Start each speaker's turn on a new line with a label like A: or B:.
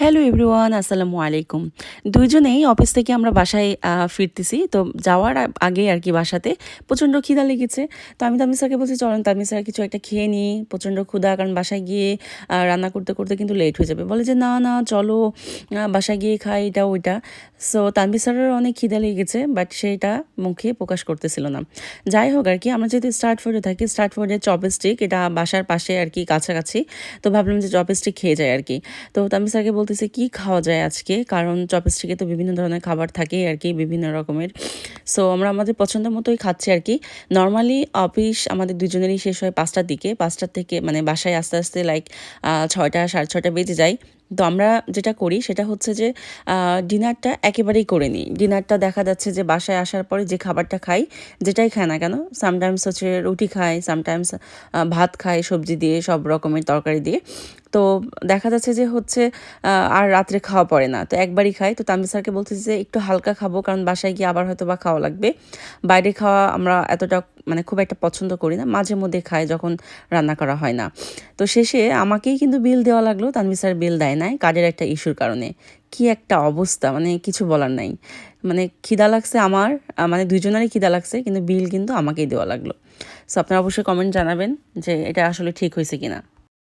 A: Hello everyone আসসালামু আলাইকুম দুজনেই অফিস থেকে আমরা বাসায় ফিরতেছি। তো যাওয়ার আগে আর কি বাসাতে প্রচণ্ড খিদা লেগেছে। তো আমি তামিম স্যারকে বলছি, চলেন তামিম স্যার, কিছু একটা খেয়ে নিই। প্রচণ্ড ক্ষুদা কারণ বাসায় গিয়ে রান্না করতে করতে কিন্তু লেট হয়ে যাবে। বলে যে, না না, চলো বাসায় গিয়ে খাই, এটা, ওইটা। সো তানভীর স্যারের অনেক খিদা লেগেছে বাট সেটা মুখে প্রকাশ করতেছিল না। যাই হোক আর কি, আমরা যেহেতু স্টার্ট ফুডে থাকি স্টার্ট ফুডের চপস্টিক এটা বাসার পাশে আর কি কাছাকাছি, তো ভাবলাম যে চপস্টিক খেয়ে যায় আর কি। তো তামিম স্যারকে বলতেছে, কি খাওয়া যায় আজকে? কারণ চপস্টিকে তো বিভিন্ন ধরনের খাবার থাকে আর কি, বিভিন্ন রকমের। সো আমরা আমাদের পছন্দ মতোই খাচ্ছি আর কি। নর্মালি অফিস আমাদের দুজনেরই শেষ হয় পাঁচটার দিকে, পাঁচটার থেকে মানে বাসায় আস্তে আস্তে লাইক ছয়টা, সাড়ে ছয়টা বেজে যায়। তো আমরা যেটা করি সেটা হচ্ছে যে ডিনারটা একেবারেই করে নিই। ডিনারটা দেখা যাচ্ছে যে বাসায় আসার পরে যে খাবারটা খাই, যেটাই খায় না কেন সামটাইমস হচ্ছে রুটি খায় সামটাইমস ভাত খায় সবজি দিয়ে, সব রকমের তরকারি দিয়ে। তো দেখা যাচ্ছে যে হচ্ছে আর রাত্রে খাওয়া পড়ে না। তো একবারই খাই। তো তানভীর স্যারকে বলতেছি যে একটু হালকা খাব, কারণ বাসায় গিয়ে আবার হয়তো বা খাওয়া লাগবে। বাইরে খাওয়া আমরা এতটা মানে খুব একটা পছন্দ করি না। মাঝে মধ্যে খাই যখন রান্না করা হয় না। তো শেষে আমাকেই কিন্তু বিল দেওয়া লাগল। তানভীর স্যার বিল দেয় নাই, কাজের একটা ইস্যুর কারণে। কি একটা অবস্থা মানে কিছু বলার নাই। মানে খিদা লাগছে আমার মানে দুজনেরই খিদা লাগছে, কিন্তু বিল কিন্তু আমাকেই দেওয়া লাগল। সো আপনারা অবশ্যই কমেন্ট জানাবেন যে এটা আসলে ঠিক হয়েছে কিনা।